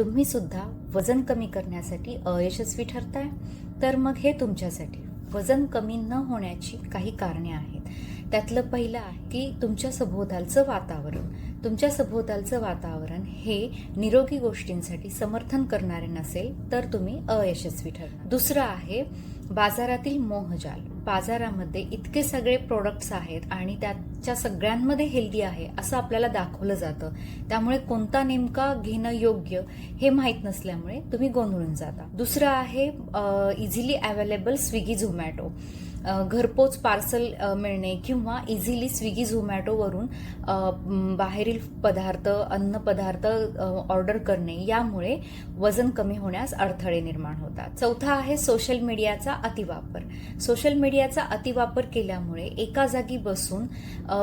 तुम्ही सुद्धा वजन कमी करण्यासाठी अयशस्वी ठरताय? तर मग हे तुमच्यासाठी. वजन कमी न होण्याची काही कारणे आहेत. त्यातलं पहिलं आहे की तुमच्या सभोवतालचं वातावरण. तुमच्या सभोवतालचं वातावरण हे निरोगी गोष्टींसाठी समर्थन करणारे नसेल तर तुम्ही अयशस्वी ठरणार. दुसरं आहे बाजारातील मोहजाल. बाजारामध्ये इतके सगळे प्रोडक्ट्स आहेत आणि त्याच्या सगळ्यांमध्ये हेल्दी आहे असं आपल्याला दाखवलं जातं. त्यामुळे कोणता नेमका घेणं योग्य हे माहीत नसल्यामुळे तुम्ही गोंधळून जाता. दुसरं आहे इझिली अवेलेबल स्विगी झोमॅटो घरपोच पार्सल मिळणे किंवा इझिली स्विगी झोमॅटोवरून बाहेरील पदार्थ अन्न पदार्थ ऑर्डर करणे यामुळे वजन कमी होण्यास अडथळे निर्माण होतात. चौथा आहे सोशल मीडियाचा अतिवापर. सोशल मीडियाचा अतिवापर केल्यामुळे एका जागी बसून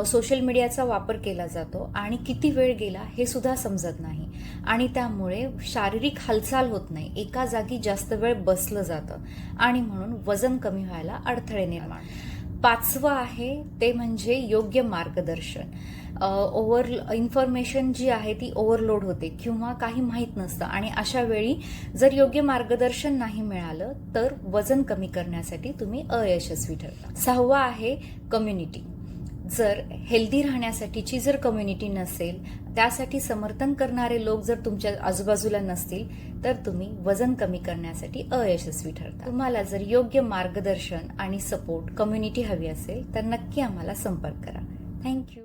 सोशल मीडियाचा वापर केला जातो आणि किती वेळ गेला हे सुद्धा समजत नाही. आणि त्यामुळे शारीरिक हालचाल होत नाही. एका जागी जास्त वेळ बसलं जातं आणि म्हणून वजन कमी व्हायला अडथळे निर्माण. पाचवं आहे ते म्हणजे योग्य मार्गदर्शन. ओव्हर इन्फॉर्मेशन जी आहे ती ओव्हरलोड होते किंवा काही माहीत नसतं आणि अशा वेळी जर योग्य मार्गदर्शन नाही मिळालं तर वजन कमी करण्यासाठी तुम्ही अयशस्वी ठरता. सहावा आहे कम्युनिटी जर हेल्दी राहण्यासाठीची जर कम्युनिटी नसेल त्यासाठी समर्थन करणारे लोक जर तुमच्या आजूबाजूला नसतील तर तुम्ही वजन कमी करण्यासाठी अयशस्वी ठरता. तुम्हाला जर योग्य मार्गदर्शन आणि सपोर्ट कम्युनिटी हवी असेल तर नक्की आम्हाला संपर्क करा. थँक्यू